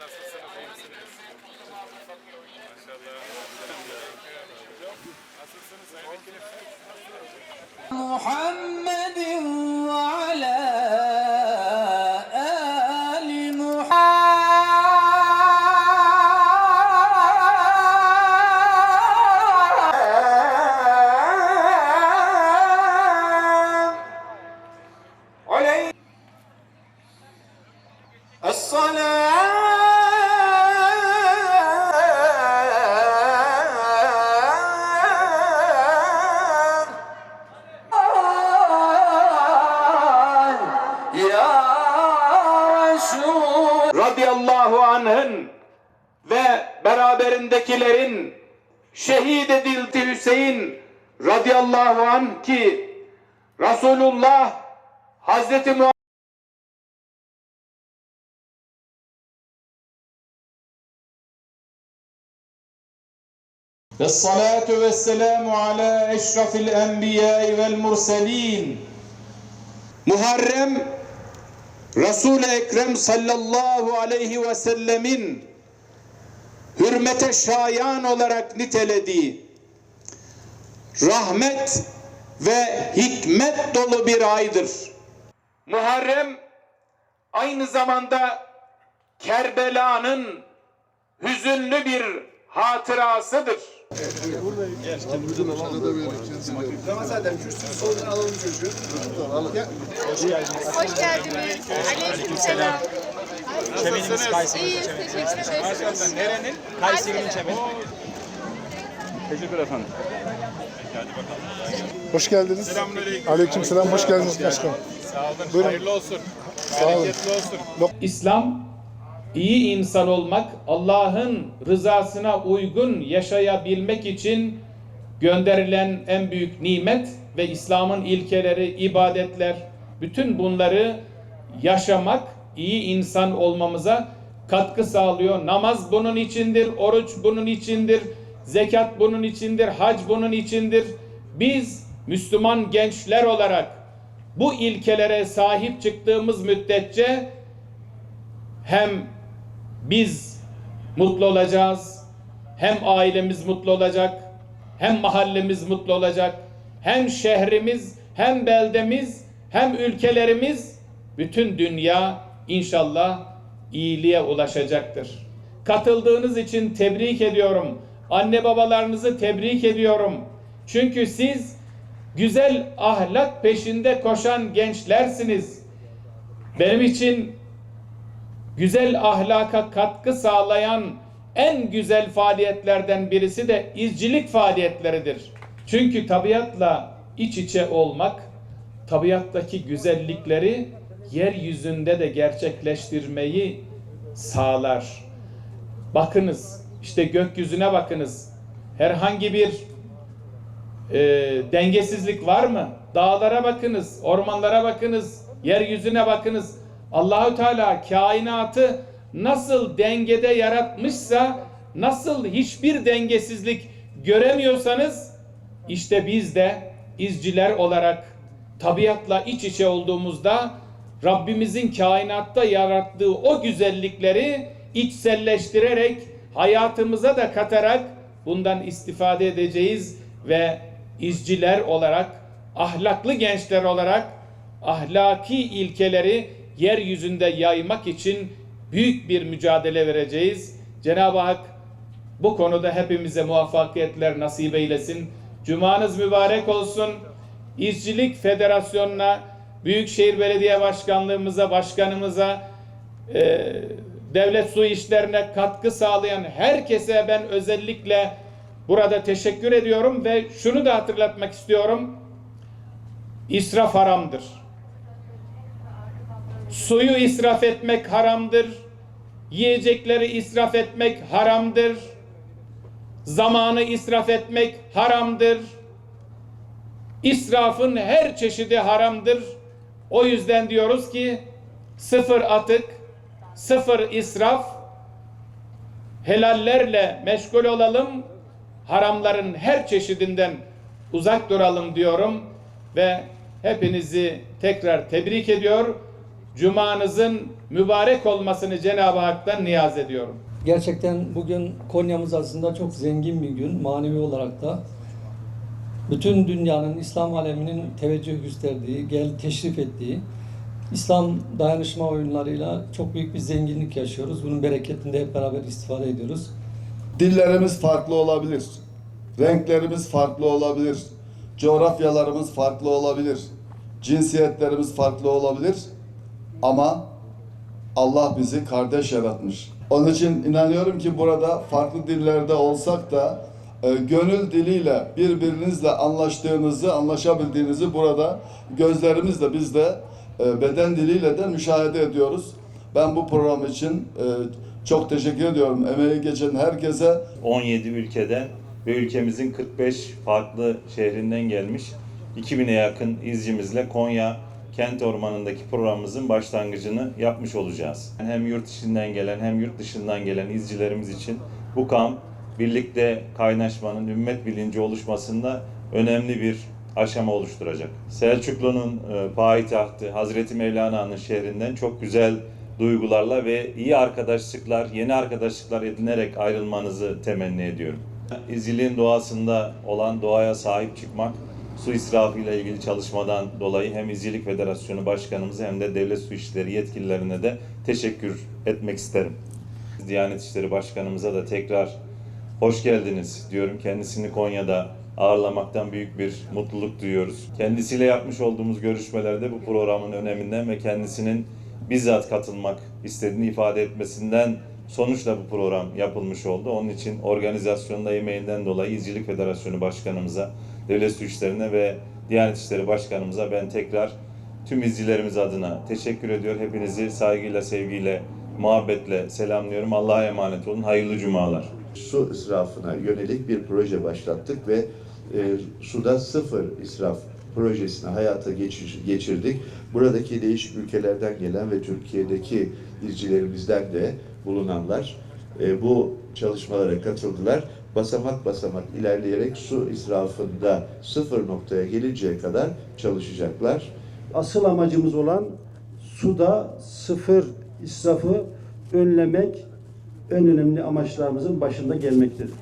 Nasılsınız? İyi? Maşallah. Nasılsınız? Sayın Muhammed radıyallahu anh'ın ve beraberindekilerin şehit edildi Hüseyin radıyallahu anh ki Resulullah Hazreti Muhammed والصلاة والسلام على أشرف الأنبياء والمرسلين Muharrem Resul-i Ekrem sallallahu aleyhi ve sellemin hürmete şayan olarak nitelediği rahmet ve hikmet dolu bir aydır. Muharrem aynı zamanda Kerbela'nın hüzünlü bir hatırasıdır. Hoş geldiniz. Aleykümselam. Nasılsınız? İyiyiz, teşekkür ederiz. Maşallah. Nerenin? Kayseri'nin çemeni. Teşekkür efendim. Hoş geldiniz. Selamünaleyküm. Aleykümselam. Hoş geldiniz başkanım. Sağ olun. Buyurun. Hayırlı olsun. Sağ olun. Bereketli olsun. İslam iyi insan olmak, Allah'ın rızasına uygun yaşayabilmek için gönderilen en büyük nimet ve İslam'ın ilkeleri, ibadetler, bütün bunları yaşamak iyi insan olmamıza katkı sağlıyor. Namaz bunun içindir, oruç bunun içindir, zekat bunun içindir, hac bunun içindir. Biz Müslüman gençler olarak bu ilkelere sahip çıktığımız müddetçe hem biz mutlu olacağız, hem ailemiz mutlu olacak, hem mahallemiz mutlu olacak, hem şehrimiz, hem beldemiz, hem ülkelerimiz, bütün dünya inşallah iyiliğe ulaşacaktır. Katıldığınız için tebrik ediyorum. Anne babalarınızı tebrik ediyorum. Çünkü siz güzel ahlak peşinde koşan gençlersiniz. Benim için güzel ahlaka katkı sağlayan en güzel faaliyetlerden birisi de izcilik faaliyetleridir. Çünkü tabiatla iç içe olmak, tabiattaki güzellikleri yeryüzünde de gerçekleştirmeyi sağlar. Bakınız, işte gökyüzüne bakınız. Herhangi bir e, dengesizlik var mı? Dağlara bakınız, ormanlara bakınız, yeryüzüne bakınız. Allahü Teala kainatı nasıl dengede yaratmışsa, nasıl hiçbir dengesizlik göremiyorsanız, işte biz de izciler olarak tabiatla iç içe olduğumuzda Rabbimizin kainatta yarattığı o güzellikleri içselleştirerek hayatımıza da katarak bundan istifade edeceğiz ve izciler olarak, ahlaklı gençler olarak ahlaki ilkeleri yeryüzünde yaymak için büyük bir mücadele vereceğiz. Cenab-ı Hak bu konuda hepimize muvaffakiyetler nasip eylesin. Cumanız mübarek olsun. İzcilik Federasyonu'na, Büyükşehir Belediye Başkanlığımıza, başkanımıza, e, devlet su işlerine katkı sağlayan herkese ben özellikle burada teşekkür ediyorum ve şunu da hatırlatmak istiyorum. İsraf haramdır. Suyu israf etmek haramdır. Yiyecekleri israf etmek haramdır. Zamanı israf etmek haramdır. İsrafın her çeşidi haramdır. O yüzden diyoruz ki sıfır atık, sıfır israf, helallerle meşgul olalım, haramların her çeşidinden uzak duralım diyorum ve hepinizi tekrar tebrik ediyor. Cumanızın mübarek olmasını Cenab-ı Hak'tan niyaz ediyorum. Gerçekten bugün Konya'mız aslında çok zengin bir gün manevi olarak da. Bütün dünyanın, İslam aleminin teveccüh gösterdiği, gel teşrif ettiği İslam dayanışma oyunlarıyla çok büyük bir zenginlik yaşıyoruz. Bunun bereketinde hep beraber istifade ediyoruz. Dillerimiz farklı olabilir. Renklerimiz farklı olabilir. Coğrafyalarımız farklı olabilir. Cinsiyetlerimiz farklı olabilir. Ama Allah bizi kardeş yaratmış. Onun için inanıyorum ki burada farklı dillerde olsak da e, gönül diliyle birbirinizle anlaştığınızı, anlaşabildiğinizi burada gözlerimizle biz de e, beden diliyle de müşahede ediyoruz. Ben bu program için e, çok teşekkür ediyorum. Emeği geçen herkese 17 ülkeden ve ülkemizin 45 farklı şehrinden gelmiş 2000'e yakın izcimizle Konya Kent Ormanı'ndaki programımızın başlangıcını yapmış olacağız. Hem yurt içinden gelen hem yurt dışından gelen izcilerimiz için bu kamp birlikte kaynaşmanın, ümmet bilinci oluşmasında önemli bir aşama oluşturacak. Selçuklu'nun e, payitahtı Hazreti Mevlana'nın şehrinden çok güzel duygularla ve iyi arkadaşlıklar, yeni arkadaşlıklar edinerek ayrılmanızı temenni ediyorum. İzciliğin doğasında olan doğaya sahip çıkmak, su israfı ile ilgili çalışmadan dolayı hem İzcilik Federasyonu Başkanımıza hem de Devlet Su İşleri yetkililerine de teşekkür etmek isterim. Diyanet İşleri Başkanımıza da tekrar hoş geldiniz diyorum. Kendisini Konya'da ağırlamaktan büyük bir mutluluk duyuyoruz. Kendisiyle yapmış olduğumuz görüşmelerde bu programın öneminden ve kendisinin bizzat katılmak istediğini ifade etmesinden sonuçla bu program yapılmış oldu. Onun için organizasyonda emeğinden dolayı İzcilik Federasyonu Başkanımıza, Devlet Su İşleri'ne ve Diyanet İşleri Başkanımıza ben tekrar tüm izcilerimiz adına teşekkür ediyor. Hepinizi saygıyla, sevgiyle, muhabbetle selamlıyorum. Allah'a emanet olun. Hayırlı cumalar. su israfına yönelik bir proje başlattık ve e, suda sıfır israf projesini hayata geçir- geçirdik. Buradaki değişik ülkelerden gelen ve Türkiye'deki izcilerimizden de bulunanlar e, bu çalışmalara katıldılar. Basamak basamak ilerleyerek su israfında sıfır noktaya gelinceye kadar çalışacaklar. asıl amacımız olan suda sıfır israfı önlemek en önemli amaçlarımızın başında gelmektedir.